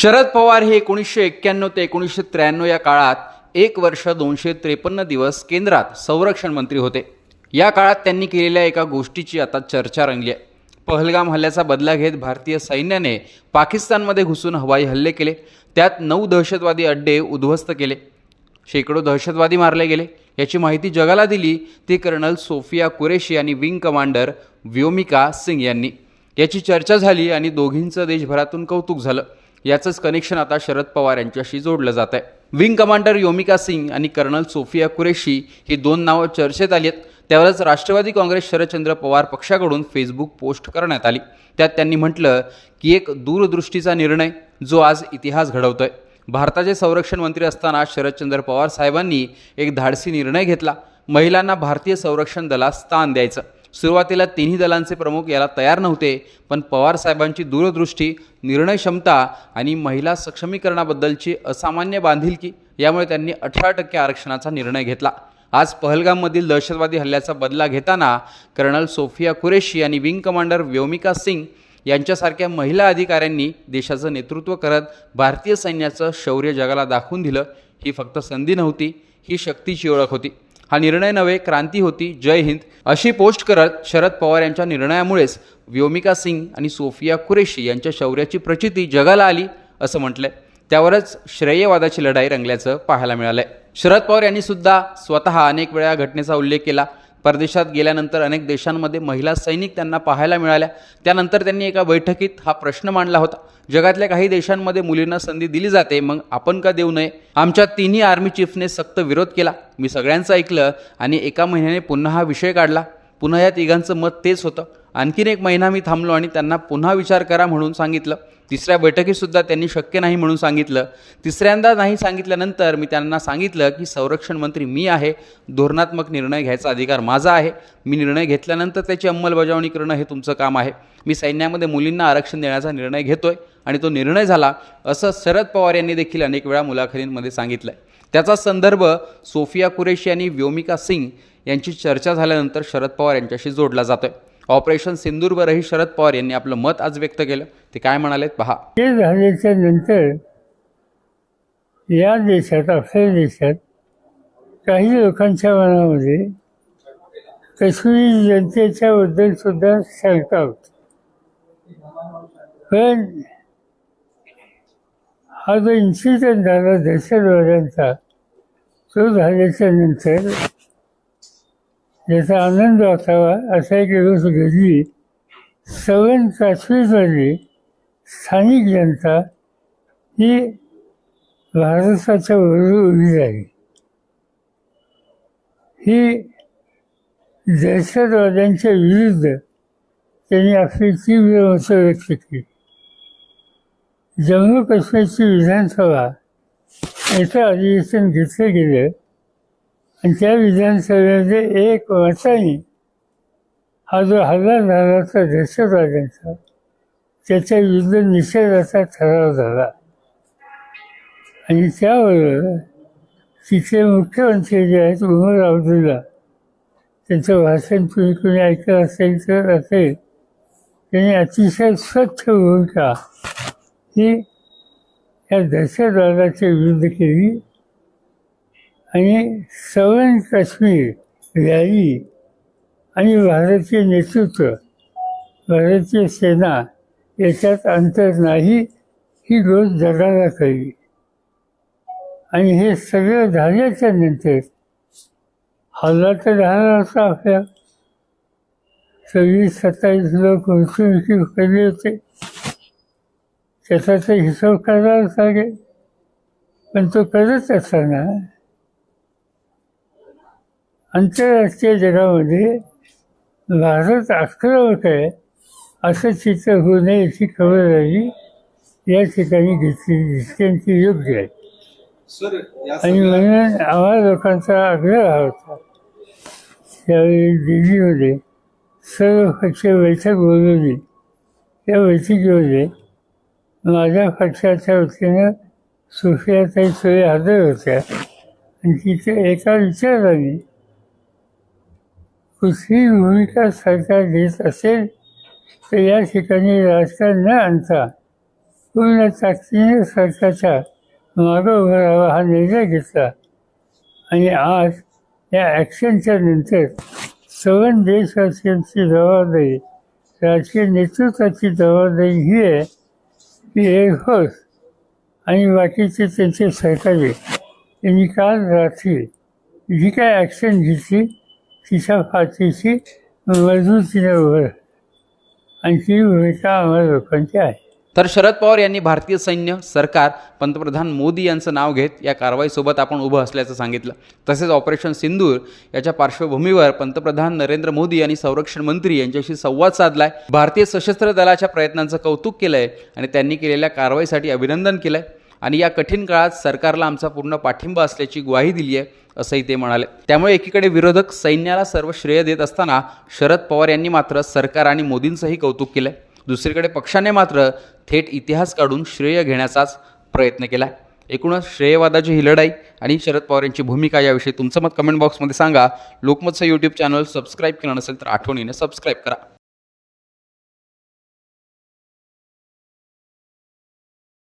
शरद पवार हे एकोणीसशे एक्क्याण्णव ते एकोणीसशे त्र्याण्णव या काळात एक वर्ष दोनशे त्रेपन्न दिवस केंद्रात संरक्षण मंत्री होते. या काळात त्यांनी केलेल्या एका गोष्टीची आता चर्चा रंगली आहे. पहलगाम हल्ल्याचा बदला घेत भारतीय सैन्याने पाकिस्तानमध्ये घुसून हवाई हल्ले केले. त्यात नऊ दहशतवादी अड्डे उद्ध्वस्त केले. शेकडो दहशतवादी मारले गेले. याची माहिती जगाला दिली ती कर्नल सोफिया कुरेशी आणि विंग कमांडर व्योमिका सिंग यांनी. याची चर्चा झाली आणि दोघींचं देशभरातून कौतुक झालं. याचंच कनेक्शन आता शरद पवार यांच्याशी जोडलं जात आहे विंग कमांडर योमिका सिंग आणि कर्नल सोफिया कुरेशी ही दोन नावं चर्चेत आली आहेत. त्यावरच राष्ट्रवादी काँग्रेस शरदचंद्र पवार पक्षाकडून फेसबुक पोस्ट करण्यात आली. त्यात त्यांनी म्हटलं की एक दूरदृष्टीचा निर्णय जो आज इतिहास घडवतोय. भारताचे संरक्षण मंत्री असताना शरदचंद्र पवार साहेबांनी एक धाडसी निर्णय घेतला. महिलांना भारतीय संरक्षण दलात स्थान द्यायचं. सुरुवातीला तिन्ही दलांचे प्रमुख याला तयार नव्हते पण पवार साहेबांची दूरदृष्टी निर्णय क्षमता आणि महिला सक्षमीकरणाबद्दलची असामान्य बांधिलकी यामुळे त्यांनी अठरा टक्के आरक्षणाचा निर्णय घेतला. आज पहलगाममधील दहशतवादी हल्ल्याचा बदला घेताना कर्नल सोफिया कुरेशी आणि विंग कमांडर व्योमिका सिंग यांच्यासारख्या महिला अधिकाऱ्यांनी देशाचं नेतृत्व करत भारतीय सैन्याचं शौर्य जगाला दाखवून दिलं. ही फक्त संधी नव्हती ही शक्तीची ओळख होती. हा निर्णय नव्हे क्रांती होती जय हिंद अशी पोस्ट करत शरद पवार यांच्या निर्णयामुळेच व्योमिका सिंग आणि सोफिया कुरेशी यांच्या शौर्याची प्रचिती जगाला आली असं म्हटलंय. त्यावरच श्रेयवादाची लढाई रंगल्याचं पाहायला मिळालंय. शरद पवार यांनी सुद्धा स्वतः अनेक वेळा घटनेचा उल्लेख केला. परदेशात गेल्यानंतर अनेक देशांमध्ये महिला सैनिक त्यांना पाहायला मिळाल्या. त्यानंतर त्यांनी एका बैठकीत हा प्रश्न मांडला होता. जगातल्या काही देशांमध्ये मुलींना संधी दिली जाते मग आपण का देऊ नये? आमच्या तिन्ही आर्मी चीफने सक्त विरोध केला. मी सगळ्यांचं ऐकलं आणि एका महिन्याने पुन्हा हा विषय काढला. पुन्हा या तिघांचं मत तेच होतं. आणखीन एक महिना मी थांबलो आणि त्यांना पुन्हा विचार करा म्हणून सांगितलं. तिसऱ्या बैठकीतसुद्धा त्यांनी शक्य नाही म्हणून सांगितलं. तिसऱ्यांदा नाही सांगितल्यानंतर मी त्यांना सांगितलं की संरक्षण मंत्री मी आहे धोरणात्मक निर्णय घ्यायचा अधिकार माझा आहे. मी निर्णय घेतल्यानंतर त्याची अंमलबजावणी करणं हे तुमचं काम आहे. मी सैन्यामध्ये मुलींना आरक्षण देण्याचा निर्णय घेतोय आणि तो निर्णय झाला असं शरद पवार यांनी देखील अनेक वेळा मुलाखतींमध्ये सांगितलं आहे त्याचा संदर्भ सोफिया कुरेशी आणि व्योमिका सिंग यांची चर्चा झाल्यानंतर शरद पवार यांच्याशी जोडला जातोय. ऑपरेशन सिंदूरवरही शरद पवार यांनी आपलं मत आज व्यक्त केलं. ते काय म्हणालेत? पहा. ते झाल्याच्यानंतर या देशात आपल्या देशात काही लोकांच्या मनामध्ये काश्मीरी जनतेच्या बद्दल सुद्धा शंका होती. पण हा जो इन्सिडेंट झाला दहशतवाद्यांचा तो झाल्याच्यानंतर ज्याचा आनंद असावा असा एक दिवस घडली. सवन काश्मीरमध्ये स्थानिक जनता ही भारताच्या बरोबर उभी झाली ही दहशतवाद्यांच्या विरुद्ध त्यांनी आपली तीव्र मतं व्यक्त केली. जम्मू काश्मीरची विधानसभा याचं अधिवेशन घेतलं गेलं. आणि त्या विधानसभेमध्ये एक मताने हा जो हल्ला झाला होता दहशतवाद्यांचा त्याच्या विरुद्ध निषेधाचा ठराव झाला. आणि त्याबरोबर तिथले मुख्यमंत्री जे आहेत उमर अब्दुल्ला त्यांचं भाषण तुम्ही कोणी ऐकलं असेल तर असेल त्यांनी अतिशय स्वच्छ भूमिका ही या दहशतवादाच्या विरुद्ध केली. आणि सवर्ण काश्मीर रॅली आणि भारतीय नेतृत्व भारतीय सेना याच्यात अंतर नाही ही गोष्ट जगाला कळली. आणि हे सगळं झाल्याच्यानंतर हल्ला तर झाला होता आपल्या. सव्वीस सत्तावीस लोक मृत्युमुखी पडले होते. त्याचा तर हिशोब करावाच लागेल. पण तो करत असताना आंतरराष्ट्रीय जगामध्ये भारत आक्रमक आहे असं चित्र होऊ नये याची खबरदारी या ठिकाणी घेतली दिसते योग्य आहे. आणि म्हणून आम्हा लोकांचा आग्रह होता. त्यावेळी दिल्लीमध्ये सर्व पक्ष बैठक बोलवली. त्या बैठकीमध्ये माझ्या पक्षाच्या वतीनं सुफियाताई सोयी हजर होत्या. आणि तिथे एका विचाराने कुठलीही भूमिका सरकार घेत असेल तर या ठिकाणी राजकारण न आणता पूर्ण ताकदीने सरकारच्या मागं उभं राहावा हा निर्णय घेतला. आणि आज या ॲक्शनच्या नंतर सवन देशवासियांची जबाबदारी राजकीय नेतृत्वाची जबाबदारी ही आहे की एअरफोर्स आणि बाकीचे त्यांचे सहकारी यांनी काल रात्री जी काय ॲक्शन घेतली तिच्या फारतीशी मजबूती उभं आणखी भूमिका आम्हाला लोकांची आहे. तर शरद पवार यांनी भारतीय सैन्य सरकार पंतप्रधान मोदी यांचं नाव घेत या कारवाईसोबत आपण उभं असल्याचं सांगितलं. तसेच ऑपरेशन सिंदूर याच्या पार्श्वभूमीवर पंतप्रधान नरेंद्र मोदी यांनी संरक्षण मंत्री यांच्याशी संवाद साधलाय. भारतीय सशस्त्र दलाच्या प्रयत्नांचं कौतुक केलंय आणि त्यांनी केलेल्या कारवाईसाठी अभिनंदन केलंय. आणि या कठीण काळात सरकारला आमचा पूर्ण पाठिंबा असल्याची ग्वाही दिली आहे असंही ते म्हणाले. त्यामुळे एकीकडे विरोधक सैन्याला सर्व श्रेय देत असताना शरद पवार यांनी मात्र सरकार आणि मोदींचंही कौतुक केलंय. दुसरीकडे पक्षाने मात्र थेट इतिहास काढून श्रेय घेण्याचाच प्रयत्न केला एकूणच श्रेयवादाची ही लढाई आणि शरद पवार यांची भूमिका याविषयी तुमचं मत कमेंट बॉक्समध्ये सांगा. लोकमतचं यूट्यूब चॅनल सबस्क्राईब केलं नसेल तर आठवणीने सबस्क्राईब करा.